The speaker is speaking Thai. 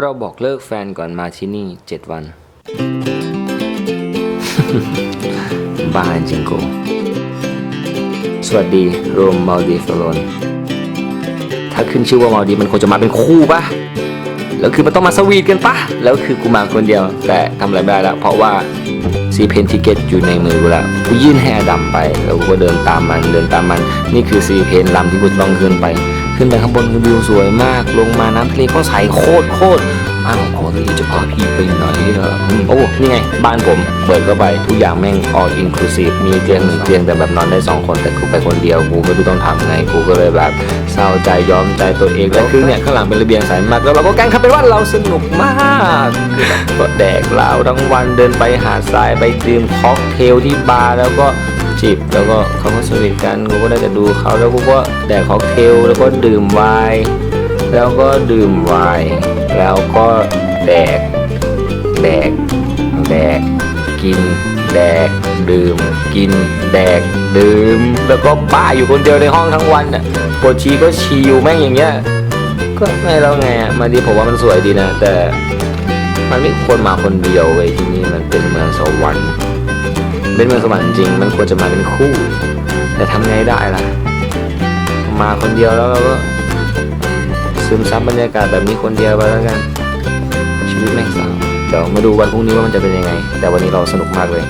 เราบอกเลิกแฟนก่อนมาที่นี่7วัน บ้าจริงกูสวัสดีโรมมาลดีฟโลนถ้าขึ้นชื่อว่ามาลดีมันควรจะมาเป็นคู่ปะแล้วคือมันต้องมาสวีทกันปะแล้วคือกูมาคนเดียว แต่ทำอะไรไม่ได้แล้วเพราะว่าซีเพนทิเกตอยู่ในมือกูแล้วกูยื่นให้อดัมไป แล้วกูก็เดินตามมันเดินตามมัน นี่คือซีเพนลำที่กูต้องขึ้นไป ขึ้นไปข้างบนวิวสวยมาก ลงมาน้ำทะเลก็ใสโคตรโคตรอ้าวขอที่จะพาพี่ไปไหนเหรออโอ้ นี่ไง บ้านผม เปิดเข้าไป ทุกอย่างแม่ง all inclusive มีเตียงหนึ่งเตียงแต่แบบนอนได้สองคน แต่กูไปคนเดียว กูไม่รู้ต้องทำไง กูก็เลยแบบ เศร้าใจยอมใจตัวเองแล้วคือเนี่ย ข้างหลังเป็นระเบียงสายมาก แล้วเราก็แกล้งทำเป็นว่าเราสนุกมากคือแบบก็แดกเหล้าทั้งวันเดินไปหาดทรายไปดื่มค็อกเทลที่บาร์แล้วก็ จิบแล้วก็เขาก็สวีทกันกูก็ได้แต่ดูเขาแล้วกูก็แดกค็อกเทลแล้วก็ดื่มไวน์แล้วก็ดื่มไวน์แล้วก็แดก แดก แดก กิน แดก ดื่ม กิน แดก ดื่ม แล้วก็บ้าอยู่คนเดียวในห้องทั้งวันน่ะปวดชีก็ชีอยู่แม่งอย่างเงี้ยก็ไม่แล้วไงมาดีผมว่ามันสวยดีนะ แต่มันไม่ควรมาคนเดียวเว้ยที่นี่มันเป็นเมืองสวรรค์ เป็นเมืองสวรรค์จริง มันควรจะมาเป็นคู่ แต่ทำไงได้ล่ะ มาคนเดียวแล้วเราก็ซึมซับบรรยากาศแบบนี้คนเดียวไปแล้วกัน ชีวิตแม่งสาวเดี๋ยวมาดูวันพรุ่งนี้ว่ามันจะเป็นยังไง แต่วันนี้เราสนุกมากเลย